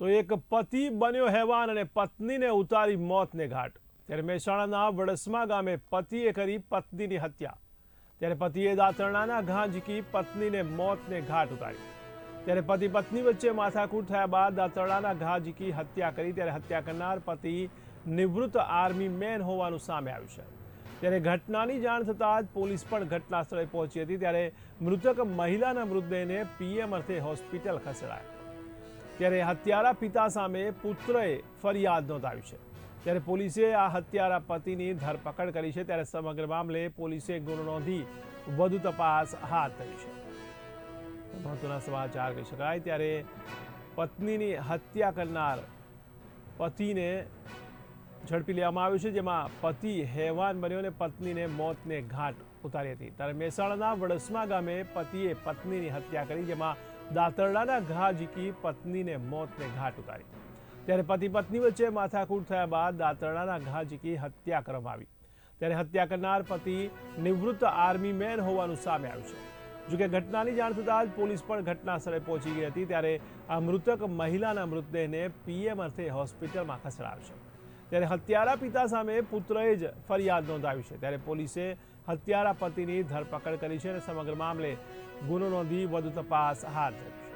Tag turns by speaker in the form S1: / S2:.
S1: તો એક પતિ બન્યો હેવાન અને પત્નીને ઉતારી મોતને ઘાટ. ત્યારે મહેસાણાના વડસમા ગામે પતિએ કરી પત્નીની હત્યા. ત્યારે પતિએ દાંતરણાના ઘા ઝીકી પત્નીને મોતને ઘાટ ઉતારી ત્યારે પતિ પત્ની વચ્ચે માથાકૂટ થયા બાદ દાંતરડાના ઘા ઝીકી હત્યા કરી. ત્યારે હત્યા કરનાર પતિ નિવૃત્ત આર્મી મેન હોવાનું સામે આવ્યું છે. ત્યારે ઘટનાની જાણ થતાં જ પોલીસ પણ ઘટના સ્થળે પહોંચી હતી. ત્યારે મૃતક મહિલાના મૃતદેહને પીએમ અર્થે હોસ્પિટલ ખસેડાયો. ત્યારે હત્યારા પિતા સામે પુત્રએ ફરિયાદ નોંધાવી છે. ત્યારે પોલીસે આ હત્યારા પતિની ધરપકડ કરી છે. ત્યારે સમગ્ર મામલે પોલીસે ગુનો નોંધી વધુ તપાસ હાથ ધરી છે. મહત્વના સમાચાર કહી શકાય. ત્યારે પત્નીની હત્યા કરનાર પતિને ઝડપી લેવામાં આવ્યું છે, જેમાં પતિ હેવાન બન્યો અને પત્નીને મોતને ઘાટ ઉતારી હતી. ત્યારે મહેસાણાના વડસમા ગામે પતિએ પત્નીની હત્યા કરી, જેમાં દાંતરડાના ઘા ઝીકી પત્નીને મોતને ઘાટ ઉતારી. ત્યારે પતિ પત્ની વચ્ચે માથાકૂટ થયા બાદ દાતરડાના ઘા ઝીકી હત્યા કરવામાં આવી. ત્યારે હત્યા કરનાર પતિ નિવૃત્ત આર્મી મેન હોવાનું સામે આવ્યું છે. જોકે ઘટનાની જાણ થતાં જ પોલીસ પણ ઘટના સ્થળે પહોંચી ગઈ હતી ત્યારે આ મૃતક મહિલાના મૃતદેહને પીએમ અર્થે હોસ્પિટલમાં ખસેડાયો છે. ત્યારે હત્યારા પિતા સામે પુત્રએ જ ફરિયાદ નોંધાવી છે. ત્યારે પોલીસે હત્યારા પતિની ધરપકડ કરી છે અને સમગ્ર મામલે ગુનો નોંધી વધુ તપાસ હાથ ધરી